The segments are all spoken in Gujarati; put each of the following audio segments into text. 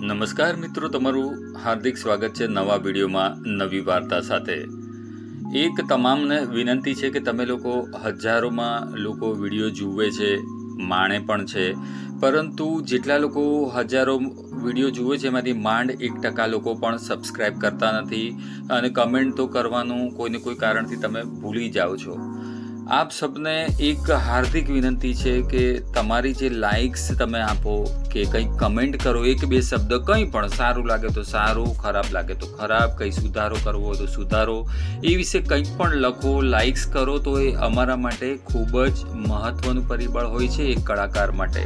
નમસ્કાર મિત્રો, તમારું હાર્દિક સ્વાગત છે નવા વિડીયોમાં નવી વાર્તા સાથે. એક તમામને વિનંતી છે કે તમે લોકો હજારોમાં લોકો વીડિયો જુએ છે, માણે પણ છે, પરંતુ જેટલા લોકો હજારો વીડિયો જુએ છે, એમાંથી માંડ એક ટકા લોકો પણ સબસ્ક્રાઈબ કરતા નથી અને કમેન્ટ તો કરવાનું કોઈને કોઈ કારણથી તમે ભૂલી જાઓ છો. આપ સબને એક હાર્દિક વિનંતી છે કે તમારી જે લાઇક્સ તમે આપો કે કંઈક કમેન્ટ કરો, એક બે શબ્દ કંઈ પણ, સારું લાગે તો સારું, ખરાબ લાગે તો ખરાબ, કંઈ સુધારો કરવો હોય તો સુધારો. એ વિશે કંઈક પણ લખો લાઇક્સ કરો તો એ અમારા માટે ખૂબ જ મહત્ત્વનું પરિબળ હોય છે એક કલાકાર માટે.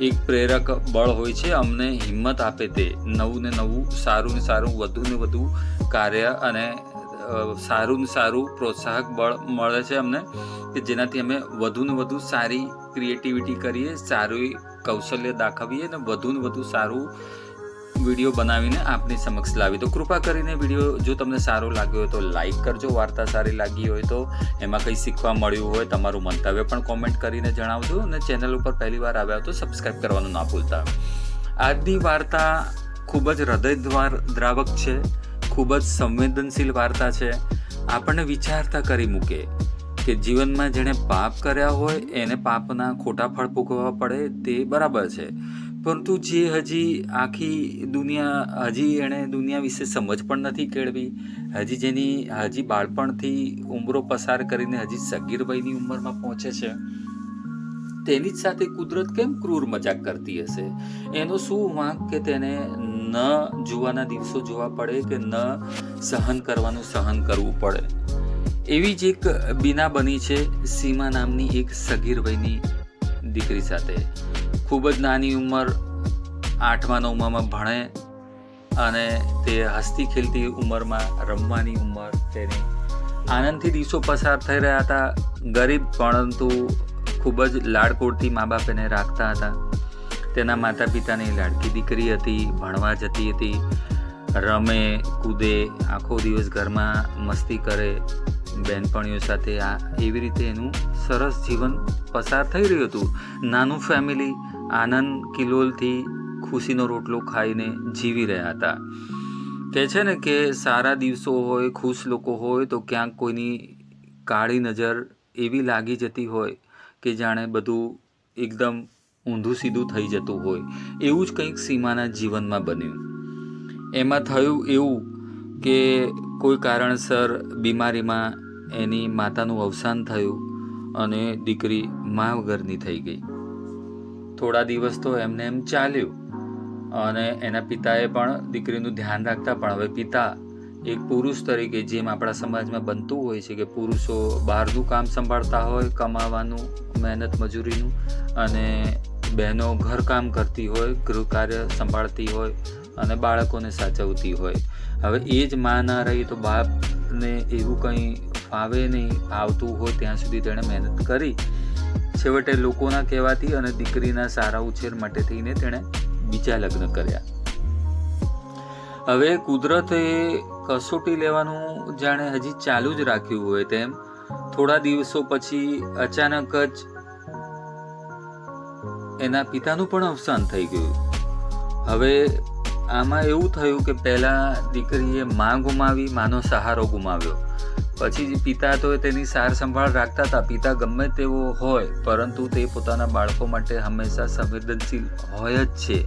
એક પ્રેરક બળ હોય છે, અમને હિંમત આપે તે. નવું ને નવું, સારું ને સારું, વધુ ને વધુ કાર્ય અને સારું ને સારું પ્રોત્સાહક બળ મળે છે અમને. કે જેનાથી અમે વધુ ને વધુ સારી ક્રિએટિવિટી કરીએ, સારું કૌશલ્ય દાખવીએ અને વધુ ને વધુ સારું વીડિયો બનાવીને આપની સમક્ષ લાવી તો કૃપા કરીને વીડિયો જો તમને સારો લાગ્યો હોય તો લાઈક કરજો, વાર્તા સારી લાગી હોય તો એમાં કંઈ શીખવા મળ્યું હોય તમારું મંતવ્ય પણ કોમેન્ટ કરીને જણાવજો અને ચેનલ ઉપર પહેલી વાર આવ્યા તો સબસ્ક્રાઈબ કરવાનું ના ભૂલતા. આજની વાર્તા ખૂબ જ હૃદય દ્રાવક છે, ખૂબ જ સંવેદનશીલ વાર્તા છે. આપણને વિચારતા કરી મૂકે. કે જીવનમાં જેણે પાપ કર્યા હોય, એને પાપના ખોટા ફળ ભોગવવા પડે તે બરાબર છે. પરંતુ જે હજી આખી દુનિયા, હજી એણે દુનિયા વિશે સમજ પણ નથી કેળવી. હજી જેની, હજી બાળપણથી ઉંમરો પસાર કરીને હજી સગીર વયની ઉંમરમાં પહોંચે છે. તેની જ સાથે કુદરત કેમ ક્રૂર મજાક કરતી હશે? એનો શું વાંક કે તેને ન જોવાના દિવસો જોવા પડે કે ન સહન કરવાનું સહન કરવું પડે? એવી જ એક બીના બની છે સીમા નામની એક સગીર વયની દીકરી સાથે. ખૂબ જ નાની ઉંમર, આઠમા નવમામાં ભણે અને તે હસતી ખેલતી ઉંમરમાં રમવાની ઉંમર તેની. આનંદથી દિવસો પસાર થઈ રહ્યા હતા. ગરીબ પરંતુ ખૂબ જ લાડકોડથી મા બાપ એને રાખતા હતા. તેના માતા પિતાની લાડકી દીકરી હતી, ભણવા જતી હતી. રમે, કૂદે, આખો દિવસ ઘરમાં મસ્તી કરે. બહેનપણીઓ સાથે આ એવી રીતે એનું સરસ જીવન પસાર થઈ રહ્યું હતું. નાનું ફેમિલી આનંદ કિલોલથી ખુશીનો રોટલો ખાઈને જીવી રહ્યા હતા. કહે છે ને કે સારા દિવસો હોય, ખુશ લોકો હોય તો ક્યાંક કોઈની કાળી નજર એવી લાગી જતી હોય કે જાણે બધું એકદમ ઊંધું સીધું થઈ જતું હોય. એવું જ કંઈક સીમાના જીવનમાં બન્યું. એમાં થયું એવું કે કોઈ કારણસર બીમારીમાં એની માતાનું અવસાન થયું અને દીકરી મા વગરની થઈ ગઈ. થોડા દિવસ તો એમને એમ ચાલ્યું અને એના પિતાએ પણ દીકરીનું ધ્યાન રાખતા પણ હવે પિતા એક પુરુષ તરીકે જેમ આપણા સમાજમાં બનતું હોય છે કે પુરુષો બહારનું કામ સંભાળતા હોય, કમાવાનું, મહેનત મજૂરીનું અને બહેનો ઘરકામ કરતી હોય ગૃહ કાર્ય સંભાળતી હોય અને બાળકોને સાચવતી હોય. હવે એ જ માં ના રહી તો બાપને એવું કંઈ ફાવે નહીં આવતું હોય ત્યાં સુધી તેણે મહેનત કરી. છેવટે લોકોના કહેવાથી અને દીકરીના સારા ઉછેર માટે થઈને તેણે બીજા લગ્ન કર્યા. હવે કુદરતે કસોટી લેવાનું જાણે હજી ચાલુ જ રાખ્યું હોય તેમ, થોડા દિવસો પછી અચાનક જ એના પિતાનું પણ અવસાન થઈ ગયું. હવે આમાં એવું થયું કે પહેલાં દીકરીએ માં ગુમાવી, માનો સહારો ગુમાવ્યો. પછી પિતા તો તેની સાર સંભાળ રાખતા હતા. પિતા ગમે તેવો હોય, પરંતુ તે પોતાના બાળકો માટે હંમેશા સંવેદનશીલ હોય જ છે.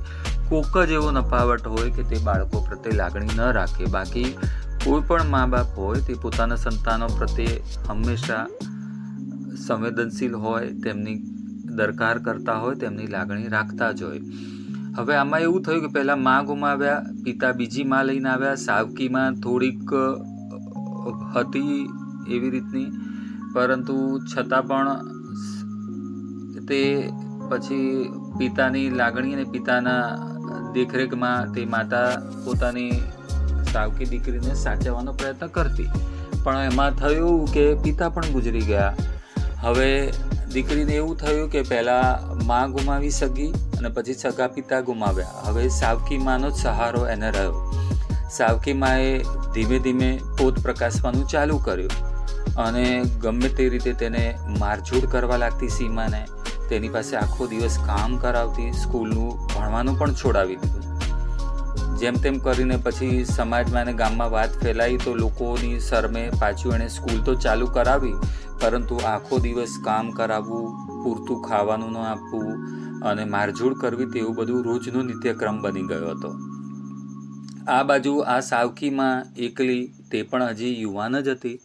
કોક જ એવો નફાવટ હોય કે તે બાળકો પ્રત્યે લાગણી ન રાખે. બાકી કોઈ પણ મા બાપ હોય, તે પોતાના સંતાનો પ્રત્યે હંમેશા સંવેદનશીલ હોય, તેમની દરકાર કરતા હોય, તેમની લાગણી રાખતા જ હોય. હવે આમાં એવું થયું કે પહેલાં માં ગુમાવ્યા, પિતા બીજી માં લઈને આવ્યા સાવકીમાં થોડીક હતી એવી રીતની. પરંતુ છતાં પણ તે પછી પિતાની લાગણી અને પિતાના દેખરેખમાં તે માતા પોતાની સાવકી દીકરીને સાચવવાનો પ્રયત્ન કરતી. પણ એમાં થયું કે પિતા પણ ગુજરી ગયા. હવે દીકરીને એવું થયું કે પહેલાં માં ગુમાવી સગી અને પછી સગા પિતા ગુમાવ્યા. હવે સાવકી માનો જ સહારો એને રહ્યો. સાવકી માએ ધીમે ધીમે પોત પ્રકાશવાનું ચાલુ કર્યું અને ગમે તે રીતે તેને મારઝૂડ કરવા લાગતી સીમાને તેની પાસે આખો દિવસ કામ કરાવતી સ્કૂલનું ભણવાનું પણ છોડાવી દીધું. જેમ તેમ કરીને પછી સમાજમાં અને ગામમાં વાત ફેલાઈ તો લોકોની શરમે પાછું એણે સ્કૂલ તો ચાલુ કરાવી, પરંતુ આખો દિવસ કામ કરાવવું, પૂરતું ખાવાનું ન આપવું અને મારઝૂડ કરવી તેવું બધું રોજનો નિત્યક્રમ બની ગયો હતો. આ બાજુ આ સાવકીમાં એકલી તે પણ હજી યુવાન જ હતી.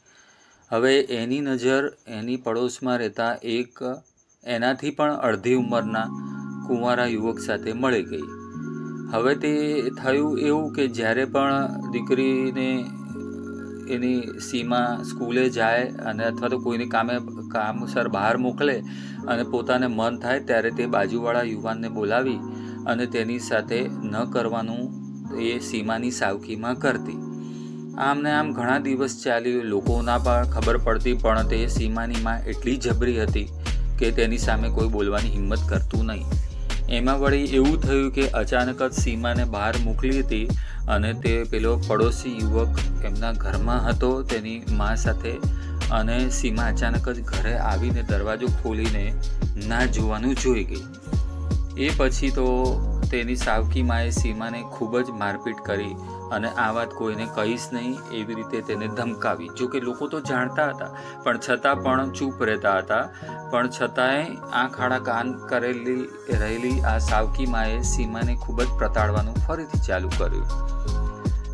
હવે એની નજર એની પડોશમાં રહેતા એક એનાથી પણ અડધી ઉંમરના કુંવારા યુવક સાથે મળી ગઈ. હવે તે થયું એવું કે જ્યારે પણ દીકરીને એની સીમા સ્કૂલે જાય અને અથવા તો કોઈને કામે કામસર બહાર મોકલે અને પોતાને મન થાય ત્યારે તે બાજુવાળા યુવાનને બોલાવી અને તેની સાથે ન કરવાનું એ સીમાની સાવકીમાં કરતી. આમને આમ ઘણા દિવસ ચાલ્યું. લોકોના પણ ખબર પડતી, પણ તે સીમાની માં એટલી જબરી હતી કે તેની સામે કોઈ બોલવાની હિંમત કરતું નહીં. એમાં વળી એવું થયું કે અચાનક જ સીમાને બહાર મોકલી હતી અને તે પેલો પડોશી યુવક એમના ઘરમાં હતો, તેની મા સાથે. અને સીમા અચાનક જ ઘરે આવીને દરવાજો ખોલીને ના જોવાનું જોઈ ગઈ. એ પછી તો તેની સાવકી માએ સીમાને ખૂબ જ મારપીટ કરી અને આ વાત કોઈને કહીશ નહીં એવી રીતે તેને ધમકાવી. જો કે લોકો તો જાણતા હતા, પણ છતાં પણ ચૂપ રહેતા હતા. પણ છતાંય આ ખાડા કાન કરેલી રહેલી આ સાવકી માએ સીમાને ખૂબ જ પ્રતાડવાનું ફરીથી ચાલુ કર્યું.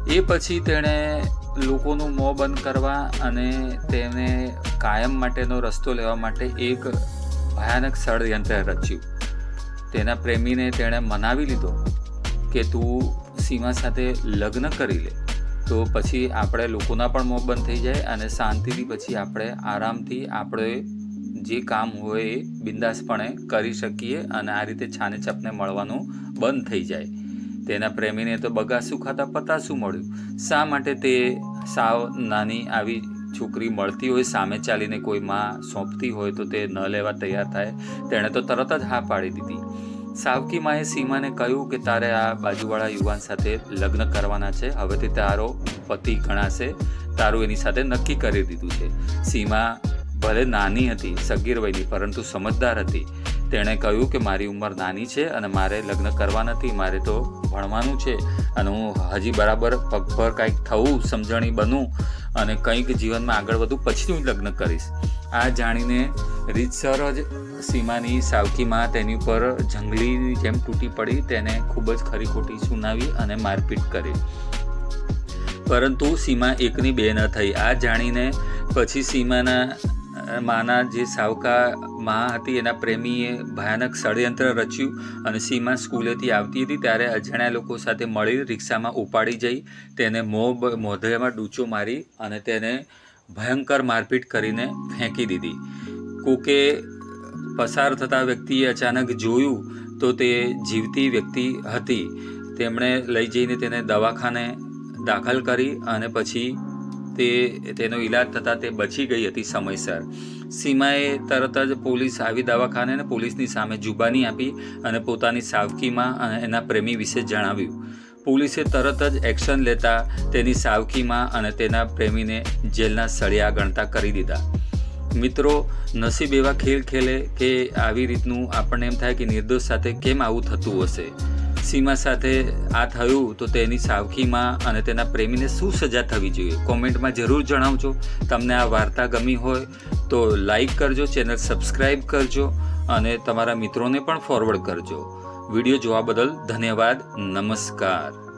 એ પછી તેણે લોકોનું મોં બંધ કરવા અને તેને કાયમ માટેનો રસ્તો લેવા માટે એક ભયાનક ષડયંત્ર રચ્યું. તેના પ્રેમીને તેણે મનાવી લીધો કે તું સીમા સાથે લગ્ન કરી લે. તો પછી આપણે લોકોના પણ મોં બંધ થઈ જાય અને શાંતિથી પછી આપણે આરામથી આપણે જે કામ હોય એ બિંદાસપણે કરી શકીએ અને આ રીતે છાને છપને મળવાનું બંધ થઈ જાય. તેના પ્રેમીને તો બગાસું ખાતા પતાસું મળ્યું. શા માટે તે સાવ નાની આવી છોકરી મળતી હોય, સામે ચાલીને કોઈ માં સોંપતી હોય તો તે ન લેવા તૈયાર થાય, તેણે તો તરત જ હા પાડી દીધી. સાવકી માએ સીમાને કહ્યું કે તારે આ બાજુવાળા યુવાન સાથે લગ્ન કરવાના છે હવે તે તારો પતિ ગણાશે, તારું એની સાથે નક્કી કરી દીધું છે. સીમા ભલે નાની હતી, સગીર વયની, પરંતુ સમજદાર હતી. તેણે કહ્યું કે મારી ઉંમર નાની છે અને મારે લગ્ન કરવા નથી, મારે તો ભણવાનું છે અને હું હજી બરાબર પગભર કાંઈક થવું, સમજણી બનું અને કંઈક જીવનમાં આગળ વધું પછી હું લગ્ન કરીશ. આ જાણીને રીતસર જ સીમાની સાવકીમાં તેની ઉપર જંગલીની જેમ તૂટી પડી, તેને ખૂબ જ ખરી ખોટી સુનાવી અને મારપીટ કરી. પરંતુ સીમા એકની બે ન થઈ. આ જાણીને પછી સીમાના, માના જે સાવકા માં હતી, એના પ્રેમીએ ભયાનક ષડયંત્ર રચ્યું અને સીમા સ્કૂલેથી આવતી હતી ત્યારે અજાણ્યા લોકો સાથે મળી રિક્ષામાં ઉપાડી જઈ, તેને મોં મોઢામાં ડૂચો મારી અને તેને ભયંકર મારપીટ કરીને ફેંકી દીધી. કોકે પસાર થતા વ્યક્તિએ અચાનક જોયું તો તે જીવતી વ્યક્તિ હતી. તેમણે લઈ જઈને તેને દવાખાને દાખલ કરી અને પછી તે તેનો ઈલાજ થતાં તે બચી ગઈ હતી સમયસર. સીમાએ તરત જ પોલીસ આવી દવાખાને અને પોલીસની સામે જુબાની આપી અને પોતાની સાવકીમાં એના પ્રેમી વિશે જણાવ્યું. પોલીસે તરત જ એક્શન લેતા તેની સાવકીમાં અને તેના પ્રેમીને જેલના સળિયા ગણતા કરી દીધા. મિત્રો, નસીબ એવા ખેલ ખેલે કે આવી રીતનું આપણને એમ થાય કે નિર્દોષ સાથે કેમ આવું થતું હશે? સીમા સાથે આ થયું તો તેની સાવકીમાં અને તેના પ્રેમીને શું સજા થવી જોઈએ? કોમેન્ટમાં જરૂર જણાવજો. તમને આ વાર્તા ગમી હોય તો લાઈક કરજો, ચેનલ સબસ્ક્રાઈબ કરજો અને તમારા મિત્રોને પણ ફોરવર્ડ કરજો. વીડિયો જોવા બદલ ધન્યવાદ, નમસ્કાર.